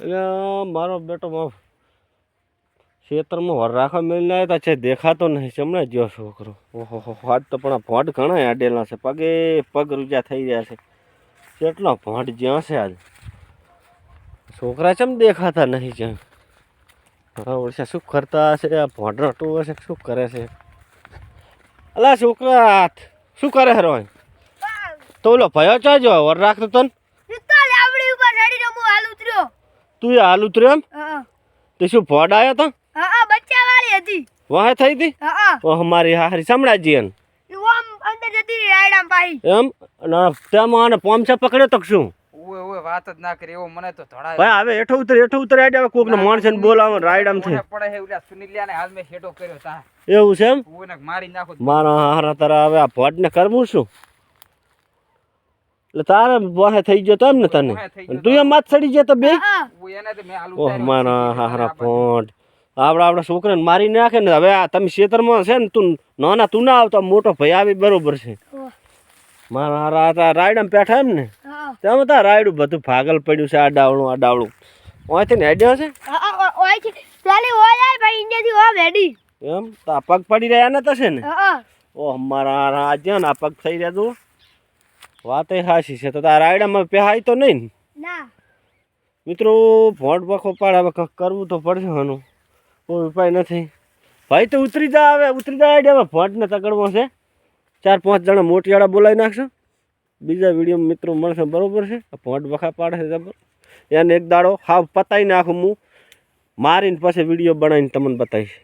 એટલે મારો બેટો ખેતરમાં વર રાખવા મેળીને આવ્યા છે દેખાતો નહીં ચમણે જ્યો છોકરો. ઓહો, હો આજ તો પણ ભોંડ ઘણા આડેલા છે. પગે પગ રૂજા થઈ રહ્યા છે. કેટલો ભોંટ જ્યાં છે આજ? છોકરા ચમ દેખાતા નહીં જ્યાં? હા શું કરતા હશે? આ ભોંડ રટું હશે શું કરે છે? અલા, છોકરા, શું કરે હરો તો ઓલો ભયો ચાજો વર રાખતો તન ચાલ આવડી ઉપર ચડીને હું હાલ ઉતર્યો તું એ હાલ ઉતર્યો એમ? હા તે શું ફોડ આવ્યો તો? હા હા બચ્ચા વાળી હતી. વાહે થઈ હતી? હા હા. ઓ અમારી હારી સમણાજી એમ ઓમ અંદર જતી રાયડામ પાહી. એમ? ના તેમાં આને પોમછા પકડ્યો તો શું? ઓય ઓય વાત જ ના કરી એવો મને તો ધડાય. ભાઈ હવે હેઠો ઉતર હેઠો ઉતર આડે હવે કોકને માણસે બોલાવો રાયડામથી પડે હે ઓલા સુનિલિયાને હાલ મે હેડો કર્યો તા. એવું છે એમ? ઓય ને મારી નાખો મારા હારા તારા હવે આ ભોટને કરવું શું? એટલે તારે વાહે થઈ ગયો તો એમ ને તને? તું એમ. માથ ચડી ગયો તો બે? તો ઓહ મારા. હારા ફોટ. આપડા આપડા છોકરાને મારી નાખે ને હવે આ તમે ખેતરમાં છે ને તું નાના તું ના આવતો મોટો ભાઈ આવી બરોબર છે. મારા હારા આ રાયડામાં પેઠા એમ ને? તમે તા તો રાયડું બધું ભાગલ પડ્યું છે આ ડાવણું આ ડાવણું. ઓયથી ને હેડ્યો છે? એમ? તો પગ પડી રહ્યા ને છે ને? ઓહ ઓ મારા હારા આ જ્યાં ને આ પગ થઈ રહ્યા તું વાત હાસી છે. તો તારા રાયડામાં પહેરાય તો નહીં ને? મિત્રો ભોંડ બખો પાડ હવે કંઈક કરવું તો પડશે આનું. કોઈ ઉપાય નથી. ભાઈ તો ઉતરી જા આવે ઉતરી જા હવે ભોંડને તકડવો છે. ચાર પાંચ જણા મોટીવાળા બોલાવી નાખશો. બીજા વીડિયો મિત્રો મળશે બરોબર છે? ભોંડ બખા પાડે છે જબર. એને એક દાડો હાવ પતાવી નાખું હું. મારીને પછી વીડિયો બનાવીને તમને બતાવીશ.